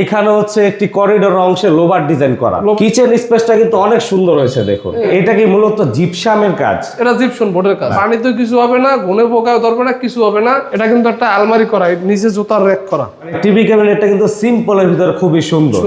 এখানে হচ্ছে একটি করিডোর অংশে লোবার ডিজাইন করা। কিচেন স্পেসটা কিন্তু অনেক সুন্দর হয়েছে দেখুন। এটা কি মূলত জিপসামের কাজ? এটা জিপসন বোর্ডের কাজ। পানিতে কিছু হবে না গুনে পোকাও ধরবে না কিছু হবে না। এটা কিন্তু একটা আলমারি করা নিচে জুতার র্যাক করা। টিভি ক্যাবিনেটটা কিন্তু সিম্পলের ভিতরে খুবই সুন্দর।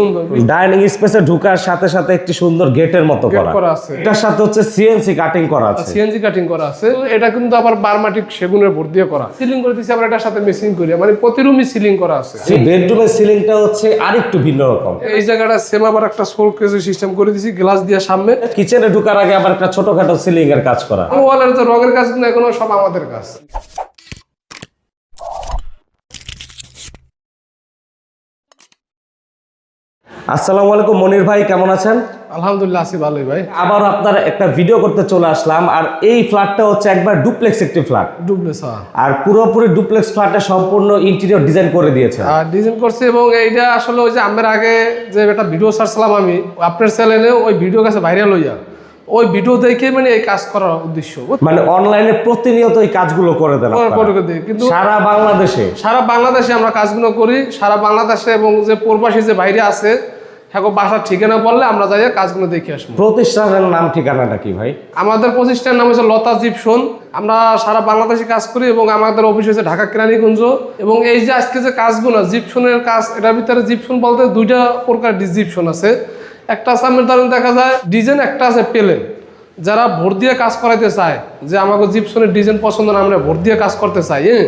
ডাইনিং স্পেসে ঢুকার সাথে সাথে একটি সুন্দর গেটের মতো করা। আছে। এটার সাথে হচ্ছে সিএনসি কাটিং করা আছে। সিএনজি কাটিং করা আছে। এটা কিন্তু আবার বারমাটিক সেগুনের বোর্ড দিয়ে করা। সিলিং করে দিয়েছি আবার এটার সাথে মেশিন করি। মানে প্রতি রুমই সিলিং করা আছে। বেডরুমের সিলিংটা হচ্ছে আরেকটু ভিন্ন রকম। এই জায়গাটা সেম আবার একটা শোকেসের কেজি সিস্টেম করে দিয়েছি গ্লাস দিয়ে সামনে। কিচেনে ঢোকার আগে আবার একটা ছোটখাটো সিলিং এর কাজ করা। ওয়ালের তো রঙের না এগুলো সব আমাদের কাজ। আসসালামু আলাইকুম মনির ভাই কেমন আছেন? আলহামদুলিল্লাহ আছি ভালোই ভাই। আবার আপনার একটা ভিডিও করতে চলে আসলাম আর এই ফ্ল্যাটটা হচ্ছে একবার ডুপ্লেক্স একটি ফ্ল্যাট ডুবলে সা আর পুরোপুরি ডুপ্লেক্স ফ্ল্যাটটা সম্পূর্ণ ইন্টেরিয়র ডিজাইন করে দিয়েছে। আর ডিজাইন করছে এবং এইটা আসলে ওই যে আমার আগে যে একটা ভিডিও ছাড়ছিলাম আমি আপনার চ্যানেলে ওই ভিডিও কাছে ভাইরাল হইয়া ওই ভিডিও দেখে মানে এই কাজ করার উদ্দেশ্য মানে অনলাইনে প্রতিনিয়ত এই কাজগুলো করে দেন কিন্তু সারা বাংলাদেশে। সারা বাংলাদেশে আমরা কাজগুলো করি সারা বাংলাদেশে এবং যে প্রবাসী যে বাইরে আছে হ্যাঁ বাসার ঠিকানা বললে আমরা যাই কাজগুলো দেখে আসব। প্রতিষ্ঠানের নাম ঠিকানাটা কি ভাই? আমাদের প্রতিষ্ঠানের নাম হচ্ছে লতা জিপসন আমরা সারা বাংলাদেশে কাজ করি এবং আমাদের অফিস হচ্ছে ঢাকা কেরানীগঞ্জ। এবং এই যে আজকে যে কাজগুলো জিপসনের কাজ এটার ভিতরে জিপসন বলতে দুইটা প্রকার জিপসন আছে। একটা আছে আপনার ধরেন দেখা যায় ডিজাইন একটা আছে পেলেন। যারা ভোট দিয়ে কাজ করাইতে চায় যে আমাকে জিপসনের ডিজাইন পছন্দ না আমরা ভোট দিয়ে কাজ করতে চাই হ্যাঁ?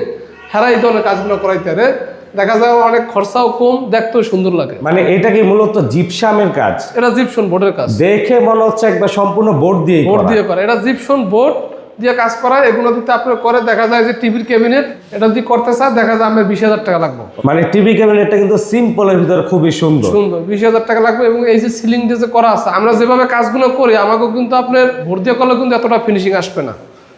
হেরা এই ধরনের কাজগুলো করাইতে পারে। দেখা যায় অনেক খরচাও কম দেখতেও সুন্দর লাগে। মানে এটা কি মূলত জিপসামের কাজ? এটা জিপসন বোর্ডের কাজ। দেখে মনে হচ্ছে একবার সম্পূর্ণ বোর্ড দিয়ে বোর্ড দিয়ে করে। এটা জিপসন বোর্ড দিয়ে কাজ করা এগুলো যদি আপনার করে দেখা যায় যে টিভির ক্যাবিনেট এটা যদি করতে চায় দেখা যায় আমার বিশ হাজার টাকা লাগবে। মানে টিভি ক্যাবিনেটটা কিন্তু সিম্পলের ভিতরে খুবই সুন্দর। সুন্দর বিশ হাজার টাকা লাগবে এবং এই যে সিলিং যে করা আছে আমরা যেভাবে কাজগুলো করি আমাকেও কিন্তু আপনার ভোট দিয়ে করলে কিন্তু এতটা ফিনিশিং আসবে না।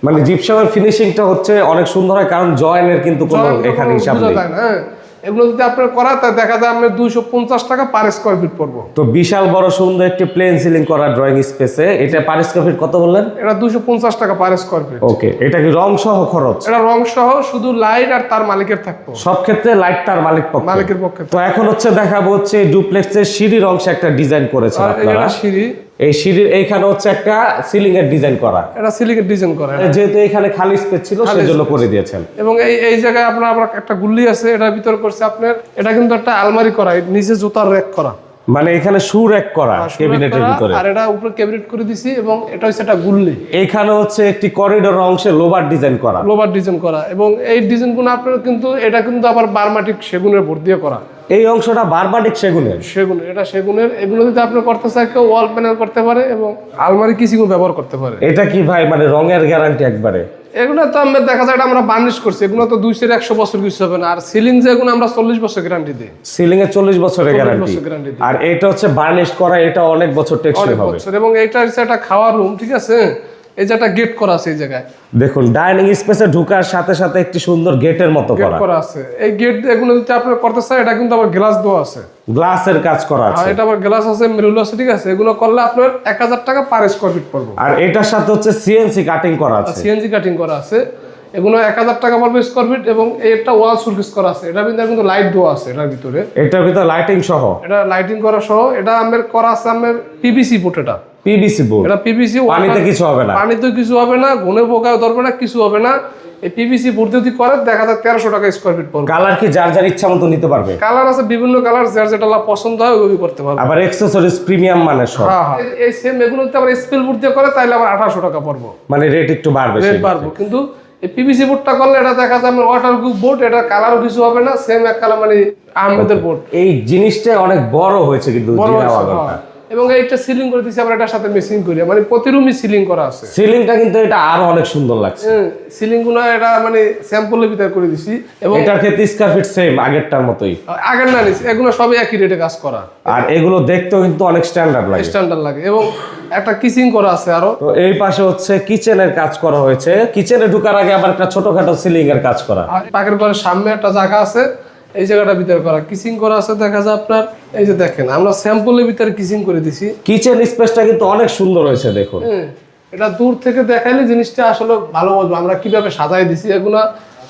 মানে জিপসামের ফিনিশিংটা হচ্ছে অনেক সুন্দর হয় কারণ জয়েনের কিন্তু কোনো এখানে হিসাব নেই। হ্যাঁ। এগুলো যদি আপনার করা তা দেখা যায় আপনার দুইশো পঞ্চাশ টাকা পার স্কোয়ার ফিট পড়ব। তো বিশাল বড় সুন্দর একটি প্লেন সিলিং করা ড্রয়িং স্পেসে এটা পার স্কোয়ার ফিট কত বললেন? এটা দুইশো পঞ্চাশ টাকা পার স্কোয়ার ফিট ওকে এটা কি রং সহ খরচ? এটা রং সহ শুধু লাইট আর তার মালিকের থাকব সব ক্ষেত্রে লাইট তার মালিক পক্ষ। মালিকের পক্ষে। তো এখন হচ্ছে দেখাবো হচ্ছে ডুপ্লেক্সের সিঁড়ির অংশে একটা ডিজাইন করেছে আপনারা। সিঁড়ি। এই সিঁড়ির এইখানে হচ্ছে একটা সিলিং এর ডিজাইন করা। এটা সিলিং এর ডিজাইন করা যেহেতু এখানে খালি স্পেস ছিল সেজন্য করে দিয়েছেন। এবং এই এই জায়গায় আপনার আবার একটা গুল্লি আছে এটার ভিতর করছে আপনার এটা কিন্তু একটা আলমারি করা নিচে জুতার র্যাক করা। মানে এখানে সুর এক করা ক্যাবিনেটের ভিতরে। আর এটা উপরে ক্যাবিনেট করে দিছি এবং এটা হচ্ছে একটা গুল্লি। এখানে হচ্ছে একটি করিডোর অংশে লোবার ডিজাইন করা। লোভার ডিজাইন করা এবং এই ডিজাইনগুলো আপনার কিন্তু এটা কিন্তু আবার বারমাটিক সেগুনের বোর্ড দিয়ে করা। এই অংশটা বারবাটিক সেগুনের? সেগুন এটা সেগুনের। এগুলো যদি আপনি করতে চায় কেউ ওয়াল প্যানেল করতে পারে এবং আলমারি কিচিং ব্যবহার করতে পারে? এটা কি ভাই মানে রঙের গ্যারান্টি একবারে? এগুলো তো আমরা দেখা যায় এটা আমরা বার্নিশ করছি। এগুলো তো দুইশো একশো বছর কিছু হবে না। আর সিলিং যেগুলো আমরা চল্লিশ বছর গ্যারান্টি দিই। সিলিং এ চল্লিশ বছরের গ্যারান্টি দিই। আর এটা হচ্ছে বার্নিশ করা এটা অনেক বছর টেকসই অনেক হবে। বছর। এবং এটা হচ্ছে একটা খাওয়ার রুম ঠিক আছে? এই যে একটা গেট করা আছে এই জায়গায়। দেখুন ডাইনিং স্পেসে ঢুকার সাথে সাথে একটি সুন্দর গেটের মতো করা। করা আছে। এই গেট এগুলো যদি আপনার করতে চায় এটা কিন্তু আবার গ্লাস দেওয়া আছে। গ্লাসের কাজ করা আছে। এটা আবার গ্লাস আছে মেরুল আছে ঠিক আছে? এগুলো করলে আপনার এক হাজার টাকা পার স্কোয়ার ফিট পড়বে। আর এটার সাথে হচ্ছে সিএনসি কাটিং করা আছে। সিএনজি কাটিং করা আছে। এগুলো এক হাজার টাকা পড়বে স্কোয়ার ফিট এবং একটা ওয়াল সুরকিস করা আছে। এটার ভিতরে কিন্তু লাইট দেওয়া আছে এটার ভিতরে। এটার ভিতরে লাইটিং সহ। এটা লাইটিং করা সহ। এটা আমার করা আছে আমার পিভিসি বোর্ড এটা। পিভিসি বোর্ড এটা পিভিসি পানিতে কিছু হবে না। পানিতে কিছু হবে না গুনে পোকাও ধরবে না কিছু হবে না। এই পিভিসি বোর্ড যদি করে দেখা যায় তেরোশো টাকা স্কোয়ার ফিট পড়বে। কালার কি যার যার ইচ্ছা মতো নিতে পারবে? কালার আছে বিভিন্ন কালার যার যেটা পছন্দ হয় ওই করতে পারবে। আবার এক্সেসরিজ প্রিমিয়াম মানের সব। হ্যাঁ হ্যাঁ। এই সেম এগুলো যদি আবার স্পেল বোর্ড দিয়ে করে তাহলে আবার আঠারোশো টাকা পড়ব। মানে রেট একটু বাড়বে রেট। পারব কিন্তু এই পিভিসি বোর্ডটা করলে এটা দেখা যায় আমার ওয়াটার প্রুফ বোর্ড এটা কালারও কিছু হবে না সেম এক কালার মানে আহমেদের বোর্ড এই জিনিসটা অনেক বড় হয়েছে কিন্তু বড় জিনা আছে, ওয়াগনটা। হ্যাঁ। এবং এইটা সিলিং করে দিচ্ছি আবার এটার সাথে মেশিন করি। মানে প্রতি রুমই সিলিং করা আছে। সিলিংটা কিন্তু এটা আরও অনেক সুন্দর লাগছে। সিলিংগুলো এটা মানে স্যাম্পলের ভিতরে করে দিছি এবং এটার ক্ষেত্রে স্কয়ার ফিট সেম আগেরটার মতোই। আগের না নিছি এগুলো সবই একই রেটে কাজ করা। আর এগুলো দেখতেও কিন্তু অনেক স্ট্যান্ডার্ড লাগে। স্ট্যান্ডার্ড লাগে। এবং একটা কিচিং করা আছে আরও। তো এই পাশে হচ্ছে কিচেনের কাজ করা হয়েছে। কিচেনে ঢুকার আগে আবার একটা ছোটখাটো সিলিং এর কাজ করা। আর পাকের ঘরের সামনে একটা জায়গা আছে। এই জায়গাটা ভিতরে করা কিচিং করা আছে দেখা যায় আপনার এই যে দেখেন আমরা স্যাম্পলের ভিতরে কিচিং করে দিছি। কিচেন স্পেসটা কিন্তু অনেক সুন্দর হয়েছে দেখুন। হ্যাঁ, এটা দূর থেকে দেখাইলে জিনিসটা আসলে ভালো বলব। আমরা কীভাবে সাজাই দিছি এগুলা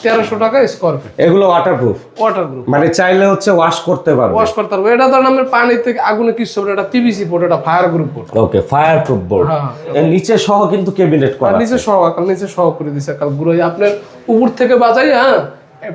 তেরোশো টাকা স্কোয়ার ফিট এগুলো ওয়াটারপ্রুফ ওয়াটার মানে চাইলে হচ্ছে ওয়াশ করতে পারবে। ওয়াশ করতে পারব। এটা ধরেন আমার পানি থেকে আগুনে কিছু হবে না, এটা পিভিসি বোর্ড এটা fire group board okay fireproof board. এর নিচে সহ কিন্তু ক্যাবিনেট করা নিচে সহ কাল নিচে সহ করে দিছে কাল গুঁড়ো। আপনার উপর থেকে বাজাই হ্যাঁ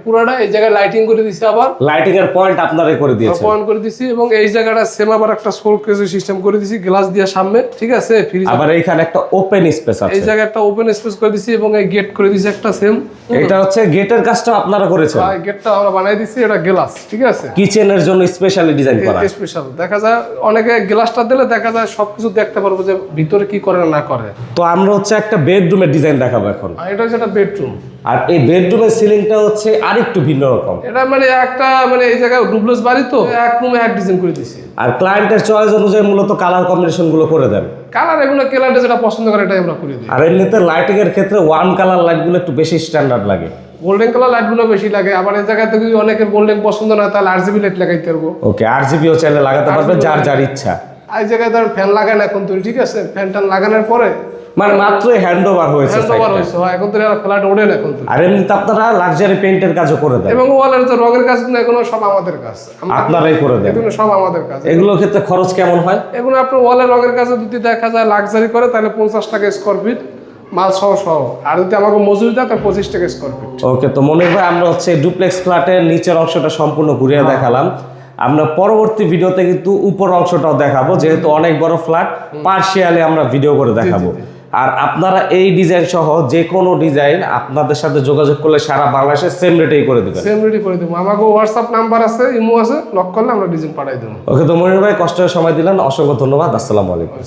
পুরাটা এই জায়গায় লাইটিং করে দিছে আবার। লাইটিং এর পয়েন্ট আপনারাই করে দিয়েছেন পয়েন্ট করে দিছি এবং এই জায়গাটা সেম আবার একটা সোল কেজি সিস্টেম করে দিছি গ্লাস দিয়ে সামনে ঠিক আছে? ফ্রিজ আবার এইখানে একটা ওপেন স্পেস এই জায়গায় একটা ওপেন স্পেস করে দিছি এবং এই গেট করে দিছি একটা সেম এটা হচ্ছে গেটের কাজটা আপনারা করেছেন। গেটটা আমরা বানাই দিছি এটা গ্লাস ঠিক আছে? কিচেনের জন্য স্পেশালি ডিজাইন করা। স্পেশাল দেখা যায় অনেকে গ্লাসটা দিলে দেখা যায় সবকিছু দেখতে পারব যে ভিতরে কি করে না করে। তো আমরা হচ্ছে একটা বেডরুমের ডিজাইন দেখাবো এখন। এটা হচ্ছে একটা বেডরুম আর এই বেডরুমের সিলিংটা হচ্ছে আরেকটু ভিন্ন রকম। এটা মানে একটা মানে এই জায়গায় ডুপ্লেস বাড়ি তো এক রুমে এক ডিজাইন করে দিছি আর ক্লায়েন্টের চয়েস অনুযায়ী মূলত কালার কম্বিনেশনগুলো করে দেন। কালার এগুলো কেলারটা যেটা পছন্দ করে এটাই আমরা করে দিই। আর এমনিতে লাইটিং এর ক্ষেত্রে ওয়ান কালার লাইটগুলো একটু বেশি স্ট্যান্ডার্ড লাগে। গোল্ডেন কালার লাইটগুলো বেশি লাগে আবার এই জায়গায় যদি অনেকের গোল্ডেন পছন্দ না তাহলে আরজিবি লাইট লাগাইতে পারব। ওকে আর জিবিও চাইলে লাগাতে পারবে যার যার ইচ্ছা। এই জায়গায় ধর ফ্যান লাগান এখন তুই ঠিক আছে? ফ্যান ট্যান লাগানোর পরে মানে মাত্র হ্যান্ড ওভার হয়েছে হ্যান্ড ওভার হয়েছে হয় এখন তো ফ্ল্যাট ওঠেন এখন তো। আর এমনিতে আপনারা লাক্সারি পেইন্টের কাজও করে দেন। এবং ওয়ালের যে রঙের কাজগুলো এগুলো সব আমাদের কাজ। আপনারাই করে দেন। এগুলো সব আমাদের কাজ। এগুলোর ক্ষেত্রে খরচ কেমন হয়? এগুলো আপনার ওয়ালের রঙের কাজে যদি দেখা যায় লাক্সারি করে তাহলে পঞ্চাশ টাকা স্কোয়ার ফিট মাল সহ সহ। আর যদি আমাকে মজুরি দেয় তাহলে পঁচিশ টাকা স্কোয়ার ফিট ওকে তো মনে হয় আমরা হচ্ছে ডুপ্লেক্স ফ্ল্যাটের নিচের অংশটা সম্পূর্ণ ঘুরিয়ে দেখালাম। আমরা পরবর্তী ভিডিওতে কিন্তু উপর অংশটাও দেখাবো যেহেতু অনেক বড় ফ্ল্যাট পার্শিয়ালি আমরা ভিডিও করে দেখাবো। আর আপনারা এই ডিজাইন সহ যে কোনো ডিজাইন আপনাদের সাথে যোগাযোগ করলে সারা বাংলাদেশে সেম রেটেই করে দেবেন। সেম রেটেই করে দেবো। আমাকে হোয়াটসঅ্যাপ নাম্বার আছে ইমো আছে লক করলে আমরা ডিজাইন পাঠাই দেবো। ওকে তো মনির ভাই কষ্টের সময় দিলেন অসংখ্য ধন্যবাদ আসসালামু আলাইকুম।